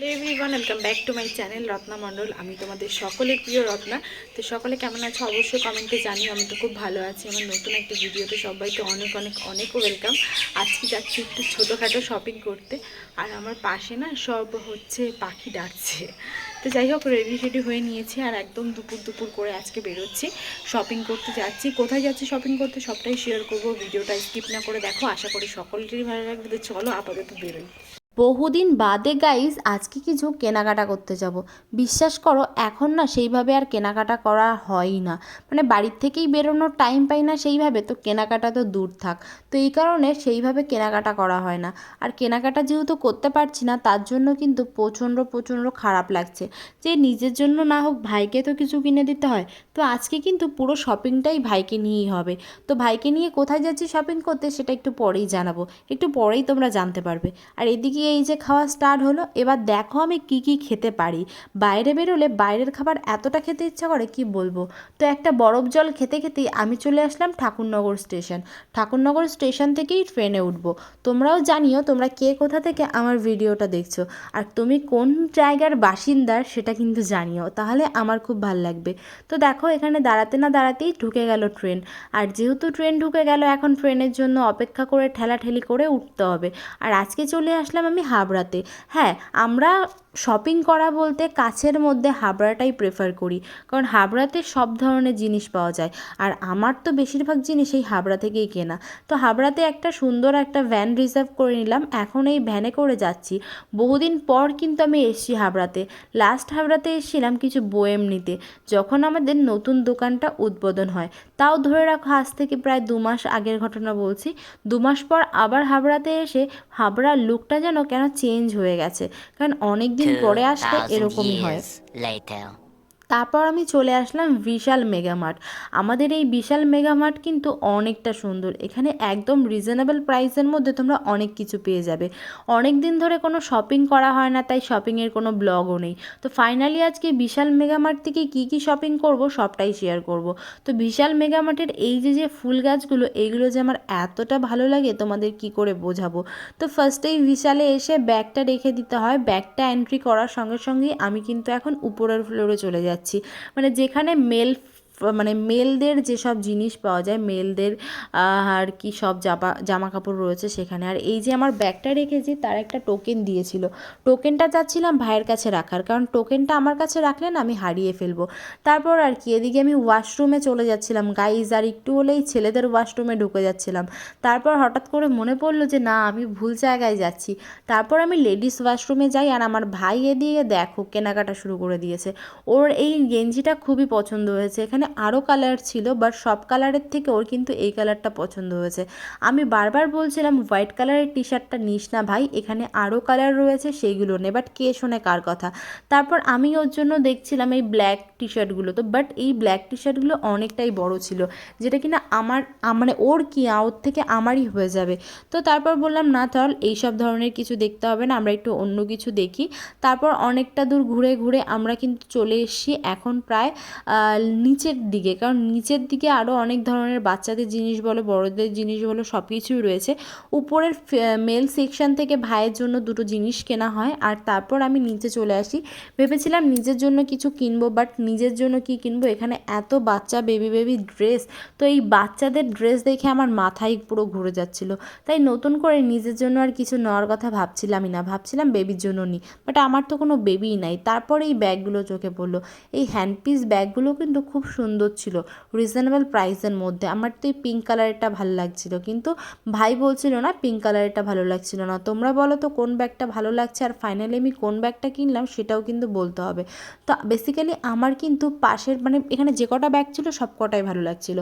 Hello everyone welcome back to my channel Ratna Mondal আমি তোমাদের সকলের প্রিয় রত্না। তো সকলে কেমন আছো? অবশ্যই কমেন্টে জানি আমি তো খুব ভালো আছি। আমার নতুন একটা ভিডিওতে সবাইকে অনেক অনেক অনেক ওয়েলকাম আজকে যাচ্ছি একটু ছোটোখাটো শপিং করতে। আর আমার পাশে না সব হচ্ছে পাখি ডাকছে। তো যাই হোক রেডি রেডি হয়ে নিয়েছি আর একদম দুপুর দুপুর করে আজকে বেরোচ্ছি। শপিং করতে যাচ্ছি। কোথায় যাচ্ছি শপিং করতে সবটাই শেয়ার করব। ভিডিওটা স্কিপ না করে দেখো। আশা করি সকলকেই ভালো লাগবে। তো চলো আপাতত বেরোই। বহুদিন বাদে গাইজ আজকে কিছু কেনাকাটা করতে যাব? বিশ্বাস করো, এখন না সেইভাবে আর কেনাকাটা করা হয়ই না। মানে বাড়ির থেকেই বেরোনোর টাইম পাই না সেইভাবে, তো কেনাকাটা তো দূর থাক। তো এই কারণে সেইভাবে কেনাকাটা করা হয় না। আর কেনাকাটা যেহেতু করতে পারছি না, তার জন্য কিন্তু প্রচণ্ড প্রচণ্ড খারাপ লাগছে। যে নিজের জন্য না হোক, ভাইকে তো কিছু কিনে দিতে হয়। তো আজকে কিন্তু পুরো শপিংটাই ভাইকে নিয়েই হবে। তো ভাইকে নিয়ে কোথায় যাচ্ছি শপিং করতে, সেটা একটু পরেই জানাব। একটু পরেই তোমরা জানতে পারবে। আর এদিকে এই যে খাওয়া স্টার্ট হলো, এবার দেখো আমি কি কি খেতে পারি। বাইরে বেরোলে বাইরের খাবার এতটা খেতে ইচ্ছা করে, কি বলব? তো একটা বরফ জল খেতে খেতেই আমি চলে আসলাম ঠাকুরনগর স্টেশন ঠাকুরনগর স্টেশন থেকেই ট্রেনে উঠবো। তোমরাও জানিও তোমরা কে কোথা থেকে আমার ভিডিওটা দেখছ। আর তুমি কোন জায়গার বাসিন্দার সেটা কিন্তু জানিও, তাহলে আমার খুব ভালো লাগবে। তো দেখো এখানে দাঁড়াতে না দাঁড়াতেই ঢুকে গেল ট্রেন আর যেহেতু ট্রেন ঢুকে গেল, এখন ট্রেনের জন্য অপেক্ষা করে ঠেলাঠেলি করে উঠতে হবে। আর আজকে চলে আসলাম আমি হাবড়াতে। হ্যাঁ আমরা শপিং করা বলতে কাছের মধ্যে হাবড়াটাই প্রেফার করি। কারণ হাবড়াতে সব ধরনের জিনিস পাওয়া যায়। আর আমার তো বেশিরভাগ জিনিস এই হাবড়া থেকেই কেনা। তো হাবড়াতে একটা সুন্দর একটা ভ্যান রিজার্ভ করে নিলাম। এখন এই ভ্যানে করে যাচ্ছি। বহুদিন পর কিন্তু আমি এসেছি হাবড়াতে। লাস্ট হাবড়াতে এসেছিলাম কিছু বয়েম নিতে। যখন আমাদের নতুন দোকানটা উদ্বোধন হয়। তাও ধরে রাখো, আজ থেকে প্রায় দু মাস আগের ঘটনা বলছি। দু মাস পর আবার হাবড়াতে এসে হাবড়ার লুকটা যেন কেন চেঞ্জ হয়ে গেছে। কারণ অনেক দিন পরে আসলে 2000 এরকমই হয় years later. তারপর আমি চলে আসলাম বিশাল মেগামার্ট আমাদের এই বিশাল মেগামার্ট কিন্তু অনেকটা সুন্দর। এখানে একদম রিজনেবল প্রাইসের মধ্যে তোমরা অনেক কিছু পেয়ে যাবে। অনেক দিন ধরে কোনো শপিং করা হয় না, তাই শপিংয়ের কোনো ব্লগও নেই। তো ফাইনালি আজকে বিশাল মেগামার্ট থেকে কী কী শপিং করব সবটাই শেয়ার করব। তো বিশাল মেগামার্টের এই যে যে ফুল গাছগুলো এইগুলো যে আমার এতটা ভালো লাগে, তোমাদের কি করে বোঝাবো? তো ফার্স্টেই বিশালে এসে ব্যাগটা রেখে দিতে হয়। ব্যাগটা এন্ট্রি করার সঙ্গে সঙ্গেই আমি কিন্তু এখন উপরের ফ্লোরে চলে যাচ্ছি। মানে যেখানে মেল মানে মেলদের যেসব জিনিস পাওয়া যায়, মেলদের আর কি সব জামা জামা কাপড় রয়েছে সেখানে। আর এই যে আমার ব্যাগটা রেখেছি, তার একটা টোকেন দিয়েছিল। টোকেনটা চাচ্ছিলাম ভাইয়ের কাছে রাখার, কারণ টোকেনটা আমার কাছে রাখলে না আমি হারিয়ে ফেলব। তারপর আর কি, এদিকে আমি ওয়াশরুমে চলে যাচ্ছিলাম। গাইজ আর একটু হলেই ছেলেদের ওয়াশরুমে ঢুকে যাচ্ছিলাম। তারপর হঠাৎ করে মনে পড়ল যে, না, আমি ভুল জায়গায় যাচ্ছি। তারপর আমি লেডিস ওয়াশরুমে যাই, আর আমার ভাই এদিকে দেখো, কেনাকাটা শুরু করে দিয়েছে। ওর এই গেঞ্জিটা খুবই পছন্দ হয়েছে। এখানে আরও কালার ছিল বাট সব কালারের থেকে ওর কিন্তু এই কালারটা পছন্দ হয়েছে। আমি বারবার বলছিলাম হোয়াইট কালারের টি শার্টটা নিস না ভাই, এখানে আরও কালার রয়েছে সেইগুলো নে। বাট কে শোনে কার কথা? তারপর আমি ওর জন্য দেখছিলাম এই ব্ল্যাক টি শার্টগুলো তো বাট এই ব্ল্যাক টি শার্টগুলো অনেকটাই বড় ছিল, যেটা কিনা আমার মানে ওর কি ওর থেকে আমারই হয়ে যাবে। তো তারপর বললাম, না চল, এইসব ধরনের কিছু দেখতে হবে না, আমরা একটু অন্য কিছু দেখি। তারপর অনেকটা দূর ঘুরে ঘুরে আমরা কিন্তু চলে এসেছি, এখন প্রায় নিচের দিকে, কারণ নিচের দিকে আরও অনেক ধরনের বাচ্চাদের জিনিস বলো, বড়দের জিনিস বলো সব কিছুই রয়েছে। উপরের মেল সেকশন থেকে ভাইয়ের জন্য দুটো জিনিস কেনা হয়, আর তারপর আমি নিচে চলে আসি। ভেবেছিলাম নিজের জন্য কিছু কিনবো, বাট নিজের জন্য কি কিনবো? এখানে এত বাচ্চা, বেবি বেবি ড্রেস। তো এই বাচ্চাদের ড্রেস দেখে আমার মাথায় পুরো ঘুরে যাচ্ছিল। তাই নতুন করে নিজের জন্য আর কিছু নেওয়ার কথা ভাবছিলামই না। ভাবছিলাম বেবির জন্য নিই বাট আমার তো কোনো বেবিই নাই। তারপর এই ব্যাগগুলো চোখে পড়ল। এই হ্যান্ডপিস ব্যাগগুলো কিন্তু খুব সুন্দর ছিল রিজনেবল প্রাইসের মধ্যে। আমার তো এই পিঙ্ক কালারেরটা ভালো লাগছিল। কিন্তু ভাই বলছিল না পিঙ্ক কালারেরটা ভালো লাগছিল না। তোমরা বলো তো কোন ব্যাগটা ভালো লাগছে? আর ফাইনালি আমি কোন ব্যাগটা কিনলাম সেটাও কিন্তু বলতে হবে। তো বেসিক্যালি আমার কিন্তু পাশের মানে এখানে যে কটা ব্যাগ ছিল সব কটাই ভালো লাগছিল।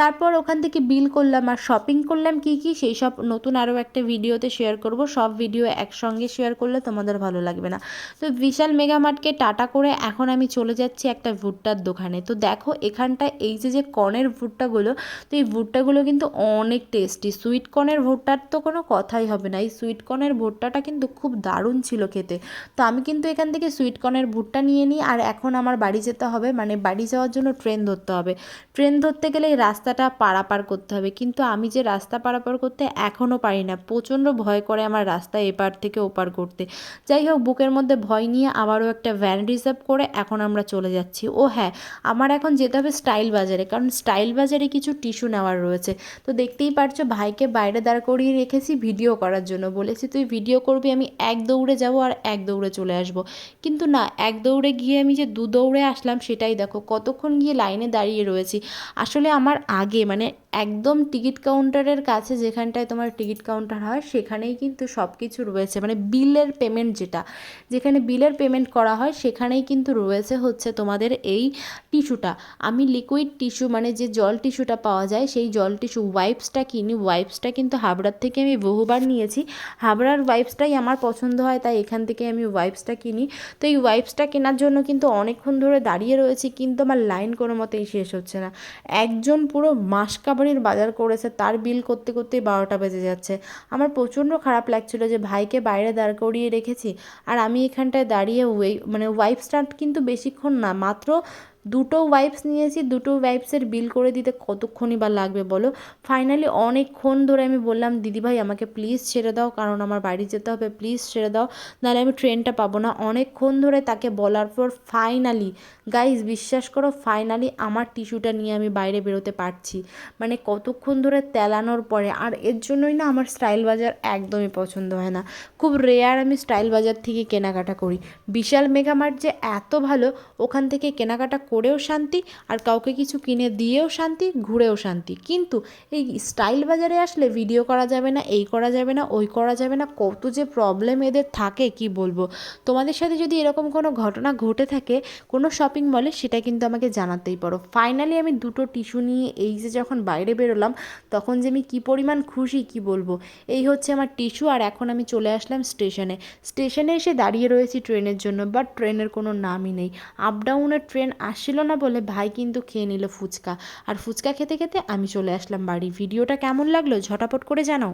তারপর ওখান থেকে বিল করলাম আর শপিং করলাম কি কি, সেই সব নতুন আরও একটা ভিডিওতে শেয়ার করব। সব ভিডিও একসঙ্গে শেয়ার করলে তোমাদের ভালো লাগবে না। তো বিশাল মেগামার্টকে টাটা করে এখন আমি চলে যাচ্ছি একটা ভুট্টার দোকানে। তো দেখো এখানটায় এই যে যে কর্নের ভুট্টাগুলো, তো এই ভুট্টাগুলো কিন্তু অনেক টেস্টি। সুইট কর্নের ভুট্টার তো কোনো কথাই হবে না। এই সুইট কর্নের ভুট্টাটা কিন্তু খুব দারুণ ছিল খেতে। তো আমি কিন্তু এখান থেকে সুইট কর্নের ভুট্টা নিয়ে নিই, আর এখন আমার বাড়ি যেতে হবে। মানে বাড়ি যাওয়ার জন্য ট্রেন ধরতে হবে। ট্রেন ধরতে গেলে এই রাস্তাটা পারাপার করতে হবে। কিন্তু আমি যে রাস্তা পারাপার করতে এখনও পারি না। প্রচণ্ড ভয় করে আমার রাস্তা এপার থেকে ওপার করতে। যাই হোক, বুকের মধ্যে ভয় নিয়ে আবারও একটা ভ্যান রিজার্ভ করে এখন আমরা চলে যাচ্ছি। ও হ্যাঁ আমার এখন যেতে হবে স্টাইল বাজারে, কারণ স্টাইল বাজারে কিছু টিস্যু নেওয়ার রয়েছে। তো দেখতেই পারছ, ভাইকে বাইরে দাঁড় করিয়ে রেখেছি ভিডিও করার জন্য। বলেছি, তুই ভিডিও করবি, আমি এক দৌড়ে যাব আর এক দৌড়ে চলে আসব। কিন্তু না, এক দৌড়ে গিয়ে আমি যে দু দৌড়ে আসলাম, সেটাই দেখো, কতক্ষণ গিয়ে লাইনে দাঁড়িয়ে রয়েছি। আসলে আমার আগে মানে একদম টিকিট কাউন্টারের কাছে যেখানটায় তোমার টিকিট কাউন্টার হয়, সেখানেই কিন্তু সব কিছু রয়েছে। মানে বিলের পেমেন্ট যেটা, যেখানে বিলের পেমেন্ট করা হয়, সেখানেই কিন্তু রয়েছে হচ্ছে তোমাদের এই টিস্যুটা আমি লিকুইড টিস্যু মানে যে জল টিস্যুটা পাওয়া যায়, সেই জল টিস্যু ওয়াইপসটা কিনি। ওয়াইপসটা কিন্তু হাবড়ার থেকে আমি বহুবার নিয়েছি। হাবড়ার ওয়াইপসটাই আমার পছন্দ হয়, তাই এখান থেকে আমি ওয়াইপসটা কিনি। তো এই ওয়াইপসটা কেনার জন্য কিন্তু অনেকক্ষণ ধরে দাঁড়িয়ে রয়েছি, কিন্তু আমার লাইন কোনো মতেই শেষ হচ্ছে না। একজন পুরো মাসকাবারির বাজার করেছে, তার বিল করতে করতেই বারোটা বেজে যাচ্ছে। আমার প্রচণ্ড খারাপ লাগছিল যে ভাইকে বাইরে দাঁড় করিয়ে রেখেছি, আর আমি এখানটায় দাঁড়িয়ে ওয়ে মানে ওয়াইফ স্টার্ট কিন্তু বেশিক্ষণ না, মাত্র দুটো ওয়াইপস নিয়েছি, দুটো ওয়াইপসের বিল করে দিতে কতক্ষণই বা লাগবে বলো? ফাইনালি অনেকক্ষণ ধরে আমি বললাম, দিদিভাই, আমাকে প্লিজ ছেড়ে দাও, কারণ আমার বাড়ি যেতে হবে প্লিজ ছেড়ে দাও, নাহলে আমি ট্রেনটা পাবো না। অনেকক্ষণ ধরে তাকে বলার পর ফাইনালি গাইজ বিশ্বাস করো ফাইনালি আমার টিস্যুটা নিয়ে আমি বাইরে বেরোতে পারছি। মানে কতক্ষণ ধরে তেলানোর পরে, আর এর জন্যই না আমার স্টাইল বাজার একদমই পছন্দ হয় না। খুব রেয়ার আমি স্টাইল বাজার থেকে কেনাকাটা করি। বিশাল মেগামার্ট যে এত ভালো, ওখান থেকে কেনাকাটা করেও শান্তি আর কাউকে কিছু কিনে দিয়েও শান্তি, ঘুরেও শান্তি। কিন্তু এই স্টাইল বাজারে আসলে ভিডিও করা যাবে না, এই করা যাবে না, ওই করা যাবে না, কত যে প্রবলেম এদের থাকে, কি বলব? তোমাদের সাথে যদি এরকম কোনো ঘটনা ঘটে থাকে, কোনো শপিং মলে সেটা কিন্তু আমাকে জানাতেই পারো। ফাইনালি আমি দুটো টিস্যু নিয়ে এই যে যখন বাইরে বেরোলাম, তখন যে আমি কী পরিমাণ খুশি, কি বলব? এই হচ্ছে আমার টিস্যু আর এখন আমি চলে আসলাম স্টেশনে স্টেশনে এসে দাঁড়িয়ে রয়েছি ট্রেনের জন্য বাট ট্রেনের কোনো নামই নেই। আপ ডাউনের ট্রেন আসছিল না বলে ভাই কিন্তু খেয়ে নিল ফুচকা। আর ফুচকা খেতে খেতে আমি চলে আসলাম বাড়ি। ভিডিওটা কেমন লাগল? ঝটাপট করে জানাও।